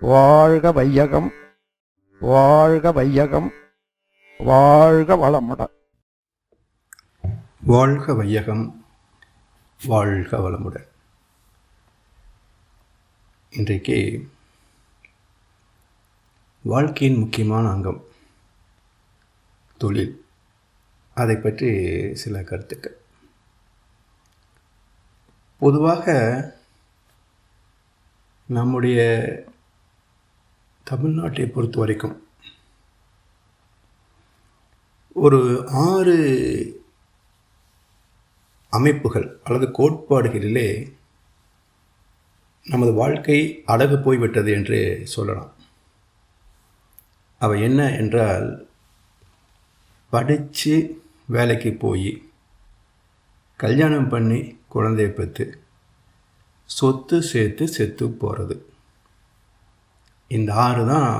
வாழ்க வையகம் வாழ்க வையகம் வாழ்க வளமுடன் வாழ்க வையகம் வாழ்க வளமுடன் இன்றைக்கு வாழ்க்கையின் முக்கியமான அங்கம் தொழில். அதை பற்றி சில கருத்துக்கள். பொதுவாக நம்முடைய தமிழ்நாட்டை பொறுத்த வரைக்கும் ஒரு ஆறு அமைப்புகள் அல்லது கோட்பாடுகளிலே நமது வாழ்க்கை அழகு போய்விட்டது என்று சொல்லலாம். அவை என்ன என்றால் படித்து வேலைக்கு போய் கல்யாணம் பண்ணி குழந்தைய பெற்று சொத்து சேர்த்து செத்து போகிறது இந்த ஆறு தான்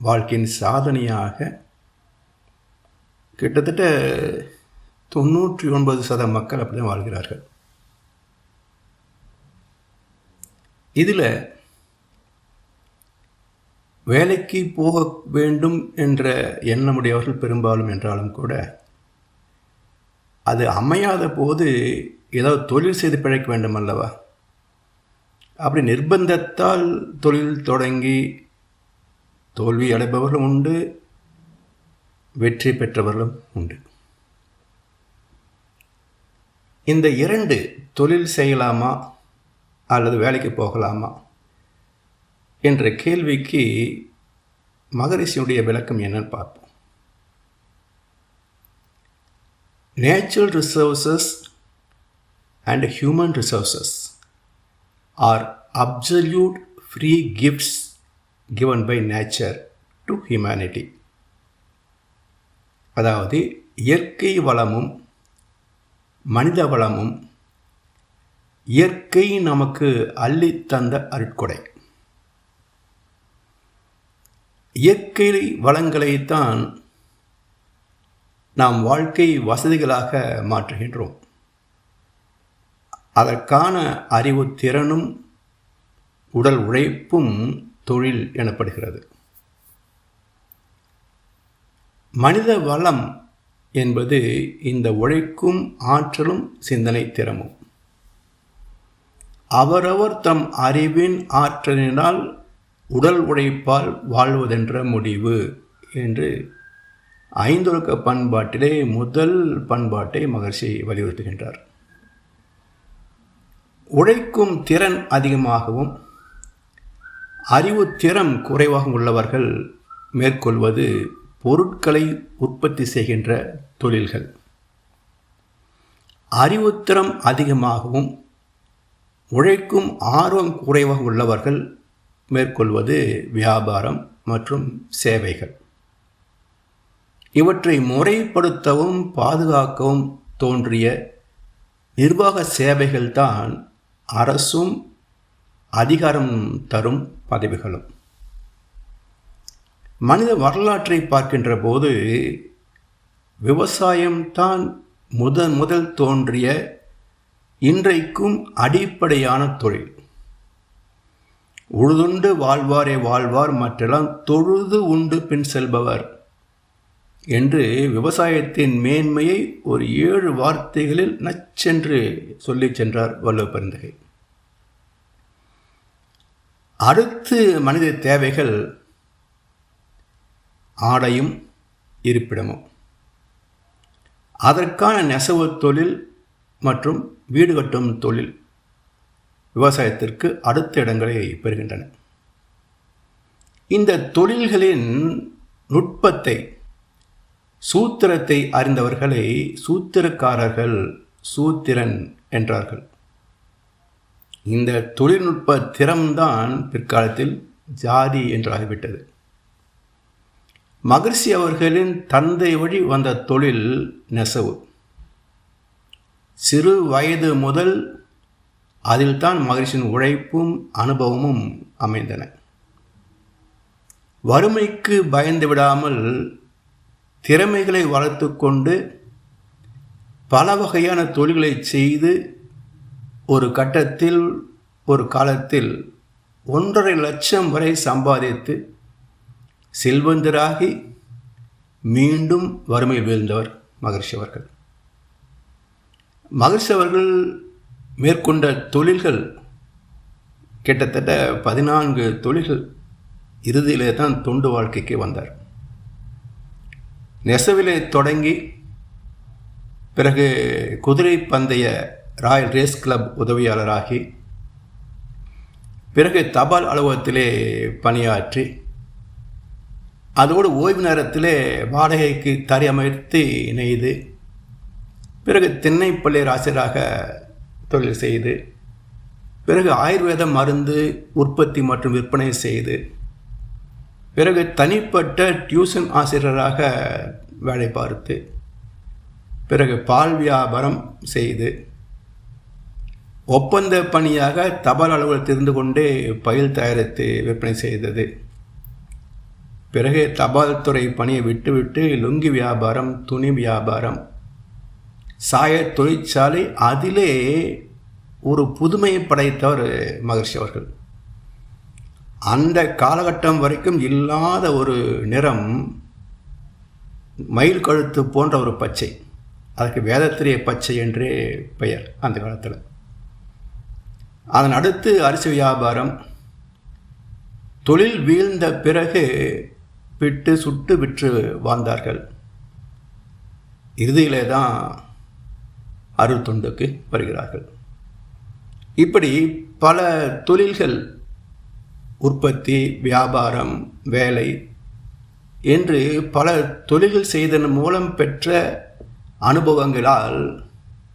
வாழ்க்கையின் சாதனையாக கிட்டத்தட்ட தொண்ணூற்றி ஒன்பது சத மக்கள் அப்படி தான் வாழ்கிறார்கள். இதில் வேலைக்கு போக வேண்டும் என்ற எண்ணமுடையவர்கள் பெரும்பாலும் என்றாலும் கூட அது அமையாத போது ஏதாவது தொழில் செய்து பிழைக்க வேண்டும் அல்லவா? அப்படி நிர்பந்தத்தால் தொழில் தொடங்கி தோல்வி அடைபவர்களும் உண்டு வெற்றி பெற்றவர்களும் உண்டு. இந்த இரண்டு தொழில் செய்யலாமா அல்லது வேலைக்கு போகலாமா என்ற கேள்விக்கு மகரிஷியுடைய விளக்கம் என்னன்னு பார்ப்போம். Natural resources and human resources are absolute free gifts given by nature to humanity அதாவது இயற்கை வளமும் மனித வளமும் இயற்கை நமக்கு அள்ளித்தந்த அருட்கொடை. இயற்கை வளங்களைத்தான் நாம் வாழ்க்கை வசதிகளாக மாற்றுகின்றோம். அதற்கான அறிவு திறனும் உடல் உழைப்பும் தொழில் எனப்படுகிறது. மனித வளம் என்பது இந்த உழைக்கும் ஆற்றலும் சிந்தனை திறமும். அவரவர் தம் அறிவின் ஆற்றலினால் உடல் உழைப்பால் வாழ்வதென்ற முடிவு என்று ஐந்தொழுக்க பண்பாட்டிலே முதல் பண்பாட்டை மகர்ஷி வலியுறுத்துகின்றார். உழைக்கும் திறன் அதிகமாகவும் அறிவு திறம் குறைவாக உள்ளவர்கள் மேற்கொள்வது பொருட்களை உற்பத்தி செய்கின்ற தொழில்கள். அறிவுத்திறம் அதிகமாகவும் உழைக்கும் ஆர்வம் குறைவாக உள்ளவர்கள் மேற்கொள்வது வியாபாரம் மற்றும் சேவைகள். இவற்றை முறைப்படுத்தவும் பாதுகாக்கவும் தோன்றிய நிர்வாக சேவைகள்தான் அரசும் அதிகாரம் தரும் பதவிகளும். மனித வரலாற்றை பார்க்கின்ற போது விவசாயம்தான் முதன் முதல் தோன்றிய இன்றைக்கும் அடிப்படையான தொழில். உழுதுண்டு வாழ்வாரே வாழ்வார் மற்றெல்லாம் தொழுது உண்டு பின் செல்பவர். என்று விவசாயத்தின் மேன்மையை ஒரு ஏழு வார்த்தைகளில் நச்சென்று சொல்லி சென்றார் வல்லவ பெருந்தகை. அடுத்து மனித தேவைகள் ஆடையும் இருப்பிடமும். அதற்கான நெசவு தொழில் மற்றும் வீடு கட்டும் தொழில் விவசாயத்திற்கு அடுத்த இடங்களை பெறுகின்றன. இந்த தொழில்களின் நுட்பத்தை சூத்திரத்தை அறிந்தவர்களை சூத்திரக்காரர்கள் சூத்திரன் என்றார்கள். இந்த தொழில்நுட்ப திறம்தான் பிற்காலத்தில் ஜாதி என்றாகிவிட்டது. மகர்ஷி அவர்களின் தந்தை வழி வந்த தொழில் நெசவு. சிறு வயது முதல் அதில்தான் மகரிஷின் உழைப்பும் அனுபவமும் அமைந்தன. வறுமைக்கு பயந்து விடாமல் திறமைகளை வளர்த்து கொண்டு பல வகையான தொழில்களை செய்து ஒரு கட்டத்தில் ஒரு காலத்தில் ஒன்றரை லட்சம் வரை சம்பாதித்து செல்வந்தராகி மீண்டும் வறுமை வீழ்ந்தவர் மகர்ஷி அவர்கள். மகர்ஷி அவர்கள் மேற்கொண்ட தொழில்கள் கிட்டத்தட்ட பதினான்கு தொழில்கள் இறுதியிலே தான் தொண்டு வாழ்க்கைக்கு வந்தார். நெசவிலே தொடங்கி பிறகு குதிரை பந்தய ராயல் ரேஸ் கிளப் உதவியாளராகி பிறகு தபால் அலுவலகத்திலே பணியாற்றி அதோடு ஓய்வு நேரத்திலே வாடகைக்கு தறி அமைத்து நெய்து பிறகு திண்ணைப்பள்ளி ஆசிரியராக தொழில் செய்து பிறகு ஆயுர்வேத மருந்து உற்பத்தி மற்றும் விற்பனை செய்து பிறகு தனிப்பட்ட டியூஷன் ஆசிரியராக வேலை பார்த்து பிறகு பால் வியாபாரம் செய்து ஒப்பந்த பணியாக தபால் அலுவலகத்தில் இருந்து கொண்டே பயில் தயாரித்து விற்பனை செய்தது. பிறகு தபால் துறை பணியை விட்டுவிட்டு லுங்கி வியாபாரம் துணி வியாபாரம் சாய தொழிற்சாலை அதிலே ஒரு புதுமையை படைத்தவர் மகர்ஷி அவர்கள். அந்த காலகட்டம் வரைக்கும் இல்லாத ஒரு நிறம் மயில் கழுத்து போன்ற ஒரு பச்சை. அதுக்கு வேதத்திரிய பச்சை என்றே பெயர் அந்த காலத்தில். அதன் அடுத்து அரிசி வியாபாரம். தொழில் வீழ்ந்த பிறகு விட்டு சுட்டு விற்று வாழ்ந்தார்கள். இறுதியிலே தான் அருள் தொண்டுக்கு வருகிறார்கள். இப்படி பல தொழில்கள் உற்பத்தி வியாபாரம் வேலை என்று பல தொழில்கள் செய்தன் மூலம் பெற்ற அனுபவங்களால்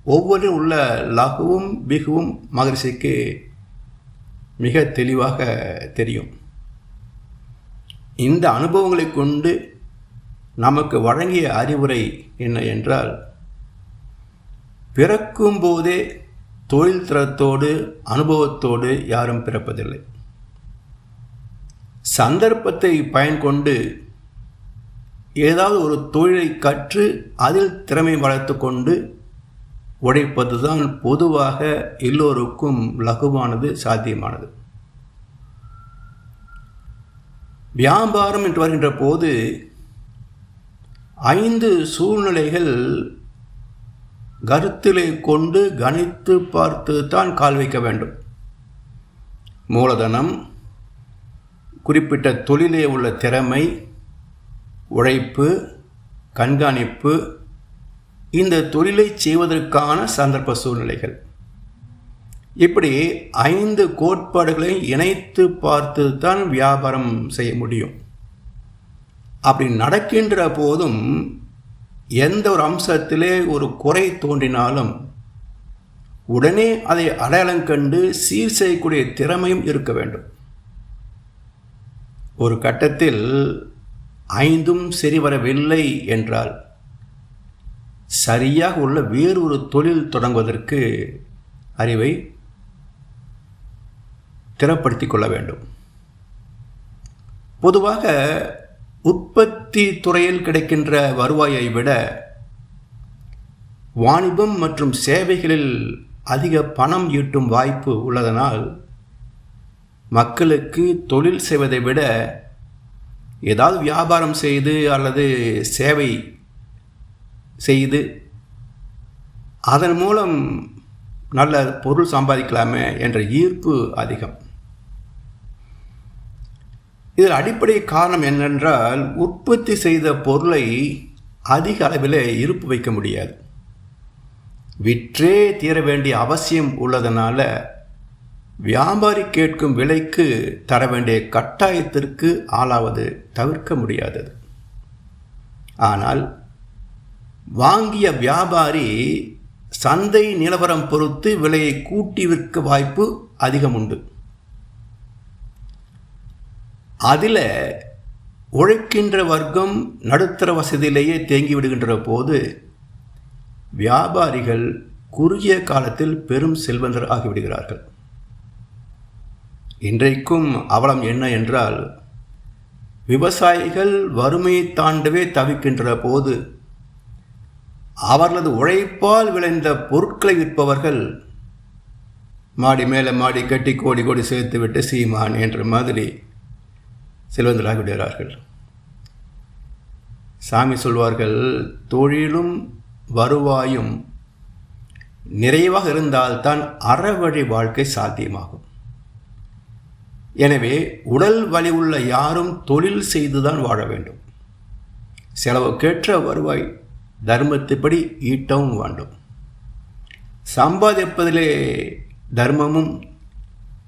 ஒவ்வொரு உள்ள லகுவும் பிகுவும் மகரிஷிக்கு மிக தெளிவாக தெரியும். இந்த அனுபவங்களை கொண்டு நமக்கு வழங்கிய அறிவுரை என்ன என்றால் பிறக்கும் போதே தொழில் தரத்தோடு அனுபவத்தோடு யாரும் பிறப்பதில்லை. சந்தர்ப்பத்தை பயன்கொண்டு ஏதாவது ஒரு தொழிலை கற்று அதில் திறமை வளர்த்து கொண்டு உழைப்பதுதான் பொதுவாக எல்லோருக்கும் லகுவானது சாத்தியமானது. வியாபாரம் என்று வருகின்ற போது ஐந்து சூழ்நிலைகள் கருத்திலே கொண்டு கணித்து பார்த்து தான் கால் வைக்க வேண்டும். மூலதனம் குறிப்பிட்ட தொழிலே உள்ள திறமை உழைப்பு கண்காணிப்பு இந்த தொழிலை செய்வதற்கான சந்தர்ப்ப சூழ்நிலைகள். இப்படி ஐந்து கோட்பாடுகளை இணைத்து பார்த்து தான் வியாபாரம் செய்ய முடியும். அப்படி நடக்கின்ற போதும் எந்த ஒரு அம்சத்திலே ஒரு குறை தோன்றினாலும் உடனே அதை அடையாளம் கண்டு சீர் செய்யக்கூடிய திறமையும் இருக்க வேண்டும். ஒரு கட்டத்தில் ஐந்தும் சரிவரவில்லை என்றால் சரியாக உள்ள வேறொரு தொழில் தொடங்குவதற்கு அறிவை திறப்படுத்திக் கொள்ள வேண்டும். பொதுவாக உற்பத்தி துறையில் கிடைக்கின்ற வருவாயை விட வாணிபம் மற்றும் சேவைகளில் அதிக பணம் ஈட்டும் வாய்ப்பு உள்ளதனால் மக்களுக்கு தொழில் செய்வதை விட ஏதாவது வியாபாரம் செய்து அல்லது சேவை செய்து அதன் மூலம் நல்ல பொருள் சம்பாதிக்கலாமே என்ற ஈர்ப்பு அதிகம். இதில் அடிப்படை காரணம் என்னென்றால் உற்பத்தி செய்த பொருளை அதிக அளவில் இருப்பு வைக்க முடியாது. விற்றே தீர வேண்டிய அவசியம் உள்ளதனால வியாபாரி கேட்கும் விலைக்கு தர வேண்டிய கட்டாயத்திற்கு ஆளாவது தவிர்க்க முடியாதது. ஆனால் வாங்கிய வியாபாரி சந்தை நிலவரம் பொறுத்து விலையை கூட்டி விற்க வாய்ப்பு அதிகம் உண்டு அதில் உழைக்கின்ற வர்க்கம் நடுத்தர வசதியிலேயே தேங்கி விடுகின்ற போது வியாபாரிகள் குறுகிய காலத்தில் பெரும் செல்வந்தர் ஆகிவிடுகிறார்கள். இன்றைக்கும் அவலம் என்ன என்றால் விவசாயிகள் வறுமையை தாண்டவே தவிக்கின்ற போது அவர்களது உழைப்பால் விளைந்த பொருட்களை விற்பவர்கள் மாடி மேலே மாடி கட்டி கோடி கோடி சேர்த்துவிட்டு சீமான் என்ற மாதிரி செல்வந்தராகி விடுகிறார்கள். சாமி சொல்வார்கள் தொழிலும் வருவாயும் நிறைவாக இருந்தால்தான் அறவழி வாழ்க்கை சாத்தியமாகும். எனவே உடல் வலி உள்ள யாரும் தொழில் செய்துதான் வாழ வேண்டும். செலவுக்கேற்ற வருவாய் தர்மத்துப்படி ஈட்டவும் வேண்டும். சம்பாதிப்பதிலே தர்மமும்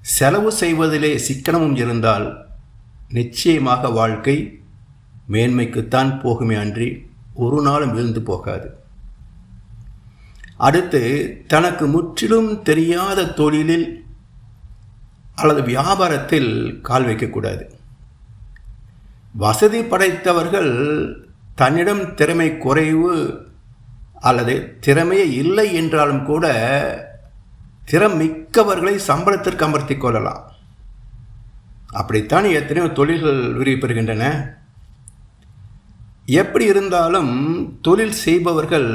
செலவு செய்வதிலே சிக்கனமும் இருந்தால் நிச்சயமாக வாழ்க்கை மேன்மைக்குத்தான் போகுமே அன்றி ஒரு நாளும் விழுந்து போகாது. அடுத்து தனக்கு முற்றிலும் தெரியாத தொழிலில் அல்லது வியாபாரத்தில் கால் வைக்கக்கூடாது. வசதி படைத்தவர்கள் தன்னிடம் திறமை குறைவு அல்லது திறமையே இல்லை என்றாலும் கூட திறம் மிக்கவர்களை சம்பளத்திற்கு அமர்த்தி கொள்ளலாம். அப்படித்தான் எத்தனையோ தொழில்கள் விரிவுபெறுகின்றன. எப்படி இருந்தாலும் தொழில் செய்பவர்கள்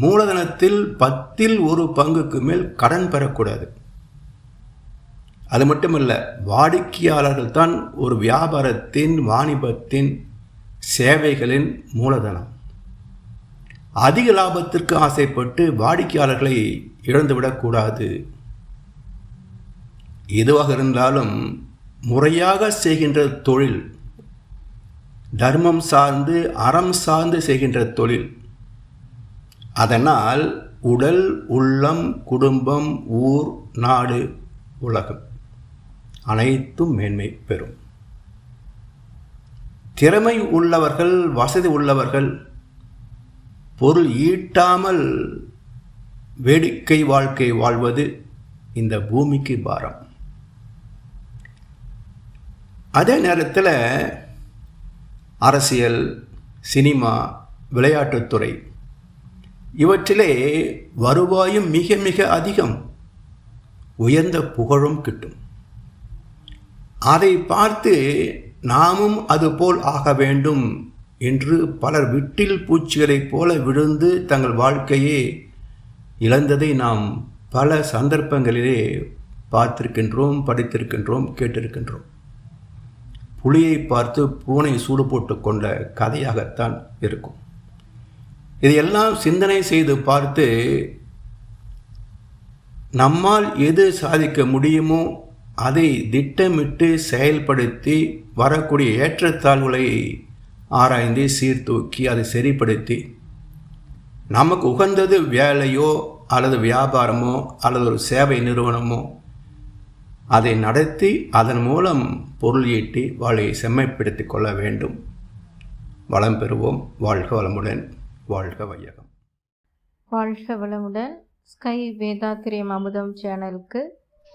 மூலதனத்தில் பத்தில் ஒரு பங்குக்கு மேல் கடன் பெறக்கூடாது. அது மட்டும் இல்லை வாடிக்கையாளர்கள் தான் ஒரு வியாபாரத்தின் வாணிபத்தின் சேவைகளின் மூலதனம். அதிக லாபத்திற்கு ஆசைப்பட்டு வாடிக்கையாளர்களை இழந்துவிடக்கூடாது எதுவாக இருந்தாலும் முறையாக செய்கின்ற தொழில் தர்மம் சார்ந்து அறம் சார்ந்து செய்கின்ற தொழில். அதனால் உடல் உள்ளம் குடும்பம் ஊர் நாடு உலகம். அனைத்தும் மேன்மை பெறும். திறமை உள்ளவர்கள் வசதி உள்ளவர்கள் பொருள் ஈட்டாமல் வேடிக்கை வாழ்க்கை வாழ்வது இந்த பூமிக்கு பாரம். அதே நேரத்தில் அரசியல் சினிமா விளையாட்டுத்துறை இவற்றிலே வருவாயும் மிக மிக அதிகம். உயர்ந்த புகழும் கிட்டும். அதை பார்த்து நாமும் அதுபோல் ஆக வேண்டும் என்று பலர் விட்டில் பூச்சிகளைப் போல விழுந்து தங்கள் வாழ்க்கையே இழந்ததை நாம் பல சந்தர்ப்பங்களிலே பார்த்திருக்கின்றோம் படித்திருக்கின்றோம் கேட்டிருக்கின்றோம். புலியை பார்த்து பூனை சூடு போட்டு கொண்ட கதையாகத்தான் இருக்கும். இதையெல்லாம் சிந்தனை செய்து பார்த்து நம்மால் எது சாதிக்க முடியுமோ அதை திட்டமிட்டு செயல்படுத்தி வரக்கூடிய ஏற்றத்தாழ்வுகளை ஆராய்ந்து சீர்தூக்கி அதை சரிப்படுத்தி நமக்கு உகந்தது வேலையோ அல்லது வியாபாரமோ அல்லது ஒரு சேவை நிறுவனமோ அதை நடத்தி அதன் மூலம் பொருள் ஈட்டி வாழை செம்மைப்படுத்திக் கொள்ள வேண்டும். வளம் பெறுவோம். வாழ்க வளமுடன். வாழ்க வையகம். வாழ்க வளமுடன். ஸ்கை வேதாத்திரியம் அமுதம் சேனலுக்கு